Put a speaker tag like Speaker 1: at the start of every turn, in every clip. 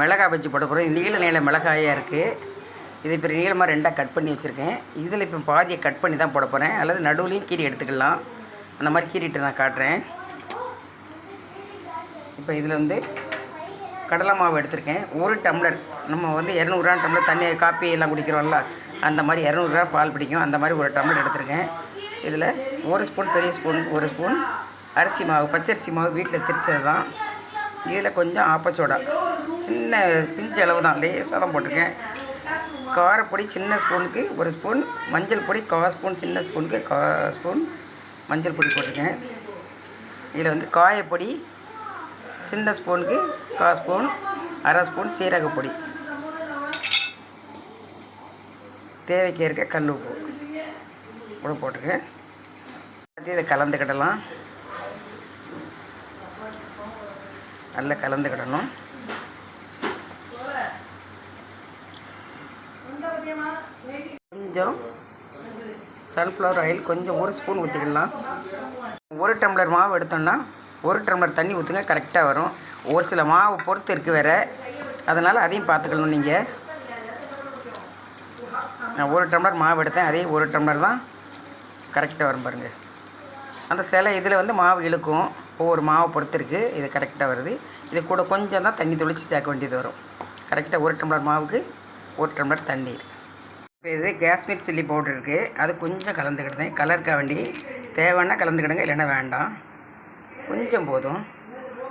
Speaker 1: மிளகாய் வச்சு போட போகிறோம் நீள நீள மிளகாயாக இருக்குது இது இப்போ நீளமாக ரெண்டாக கட் பண்ணி வச்சுருக்கேன். இதில் இப்போ பாதியை கட் பண்ணி தான் போட போகிறேன் அல்லது நடுவுலையும் கீரி எடுத்துக்கலாம். அந்த மாதிரி கீரிட்டு நான் காட்டுறேன். இப்போ இதில் வந்து கடலை மாவு எடுத்திருக்கேன். ஒரு டம்ளர். நம்ம வந்து இரநூறுவா டம்ளர் தண்ணி காப்பி எல்லாம் குடிக்கிறோம்ல அந்த மாதிரி இரநூறுவா பால் பிடிக்கும். அந்த மாதிரி ஒரு டம்ளர் எடுத்திருக்கேன். இதில் ஒரு ஸ்பூன் பெரிய ஸ்பூன் ஒரு ஸ்பூன் அரிசி மாவு பச்சரிசி மாவு வீட்டில் திரிச்சது தான் இதில் கொஞ்சம் ஆப்பச்சோடா சின்ன பிஞ்சு அளவு தான். லேசாக தான் போட்டிருக்கேன். காரப்பொடி சின்ன ஸ்பூனுக்கு ஒரு ஸ்பூன் மஞ்சள் பொடி கா ஸ்பூன் சின்ன ஸ்பூனுக்கு கா ஸ்பூன் மஞ்சள் பொடி போட்டிருக்கேன். இதில் வந்து காயப்பொடி சின்ன ஸ்பூனுக்கு கா ஸ்பூன் அரை ஸ்பூன் சீரகப்பொடி தேவைக்கு இருக்க கல் உப்பு கூட போட்டுருக்கேன். அடுத்து இதை கலந்துக்கிடலாம். நல்லா கலந்துக்கிடணும். கொஞ்சம் சன்ஃப்ளவர் ஆயில் கொஞ்சம் ஒரு ஸ்பூன் ஊற்றிக்கலாம் ஒரு டம்ளர் மாவு எடுத்தோம்னா ஒரு டம்ளர் தண்ணி ஊற்றுங்க கரெக்டாக வரும். ஒரு சில மாவு பொறுத்து இருக்குது வேறு. அதனால் அதையும் பார்த்துக்கணும் நீங்கள் நான் ஒரு டம்ளர் மாவு எடுத்தேன் அதே ஒரு டம்ளர் தான் கரெக்டாக வரும் பாருங்கள் அந்த சிலை இதில் வந்து மாவு இழுக்கும். ஒவ்வொரு மாவை பொறுத்து இருக்குது இது கரெக்டாக வருது. இது கூட கொஞ்சம் தான் தண்ணி தொளிச்சு சேர்க்க வேண்டியது வரும். கரெக்டாக ஒரு டம்ளர் மாவுக்கு ஒரு டம்ளர் தண்ணீர். இப்போ இது காஷ்மீர் சில்லி பவுடர் இருக்குது அது கொஞ்சம் கலந்துக்கிடுதேன் கலருக்காக வேண்டி தேவைன்னா கலந்துக்கிடுங்க இல்லைன்னா வேண்டாம். கொஞ்சம் போதும்.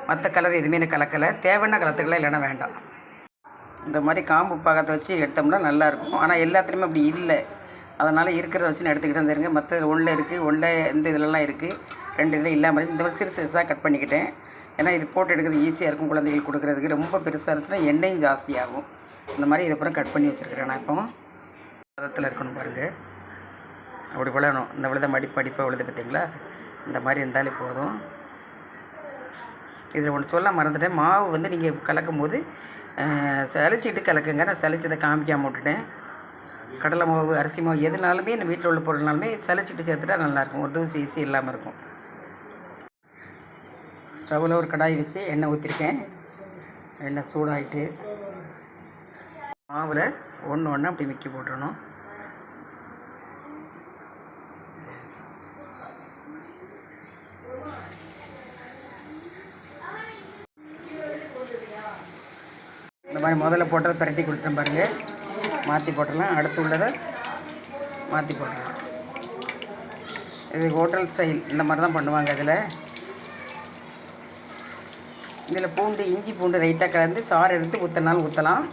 Speaker 1: மற்ற கலர் எதுவுமே எனக்கு கலக்கலை. தேவைன்னா கலந்துக்கலாம் இல்லைன்னா வேண்டாம். இந்த மாதிரி காம்பு பாகத்தை வச்சு எடுத்தோம்னா நல்லாயிருக்கும். ஆனால் எல்லாத்துலேயுமே அப்படி இல்லை. அதனால் இருக்கிறத வச்சு நான் எடுத்துக்கிட்டு வந்துருங்க மற்ற ஒன்றில் இருக்குது ஒன்றில் இந்த இதிலலாம் இருக்குது ரெண்டு இதில் இல்லாமல் இந்த மாதிரி சிறு சிறுசாக கட் பண்ணிக்கிட்டேன். ஏன்னா இது போட்டு எடுக்கிறது ஈஸியாக இருக்கும் குழந்தைகளுக்கு கொடுக்குறதுக்கு. ரொம்ப பெருசாக இருந்துச்சுன்னா எண்ணெயும் ஜாஸ்தியாகும். இந்த மாதிரி இதை அப்புறம் கட் பண்ணி வச்சுருக்கிறேன் நான் இப்போ. பதத்தில் இருக்கணும் பாருங்கள் அப்படி விழணும். இந்த விழுத மடிப்பு அடிப்பாக விழுது பார்த்தீங்களா? இந்த மாதிரி இருந்தாலே போதும். இதில் ஒன்று சொல்ல மறந்துட்டேன். மாவு வந்து நீங்கள் கலக்கும் போது சளிச்சிட்டு கலக்குங்க. நான் சலிச்சதை காமிக்காம விட்டுட்டேன். கடலை மாவு அரிசி மாவு எதுனாலுமே இந்த வீட்டில் உள்ள பொருள்னாலுமே சலிச்சிட்டு சேர்த்துட்டா நல்லாயிருக்கும் ஒரு தூசி ஈஸி இல்லாமல் இருக்கும். ஸ்டவ்வில் ஒரு கடாய் வச்சு எண்ணெய் ஊற்றிருக்கேன் எண்ணெய் சூடாயிட்டு. மாவில் ஒன்று ஒன்று அப்படி மிக்கி போட்டுடணும் இந்த மாதிரி முதல்ல போட்டதை பிரட்டி கொடுத்துட்டேன் பாருங்கள் மாற்றி போட்டுடலாம். அடுத்து உள்ளதை மாற்றி போட்டுடலாம். இது ஹோட்டல் ஸ்டைல். இந்த மாதிரி தான் பண்ணுவாங்க இதில். இதில் பூண்டு இஞ்சி பூண்டு லைட்டாக கலந்து சாறு எடுத்து ஊற்றினாலும் ஊற்றலாம்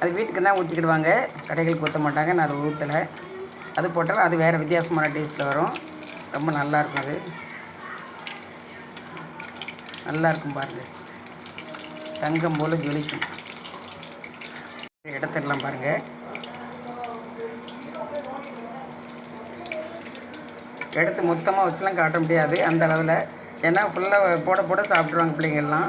Speaker 1: அது வீட்டுக்கு தான் ஊற்றிக்கிடுவாங்க கடைகளுக்கு ஊற்ற மாட்டாங்க. நான் அதை ஊற்றலை அது போட்டாலும் அது வேறு வித்தியாசமான டேஸ்ட்டில் வரும். ரொம்ப நல்லாயிருக்கும் அது. நல்லாயிருக்கும் பாருங்கள் தங்கம் போல் ஜொலிக்கும். இடத்தெல்லாம் பாருங்கள் இடத்த மொத்தமாக வச்சுலாம் காட்ட முடியாது. அந்த அளவில் ஏன்னா ஃபுல்லாக போட போட சாப்பிட்ருவாங்க பிள்ளைங்கள்லாம்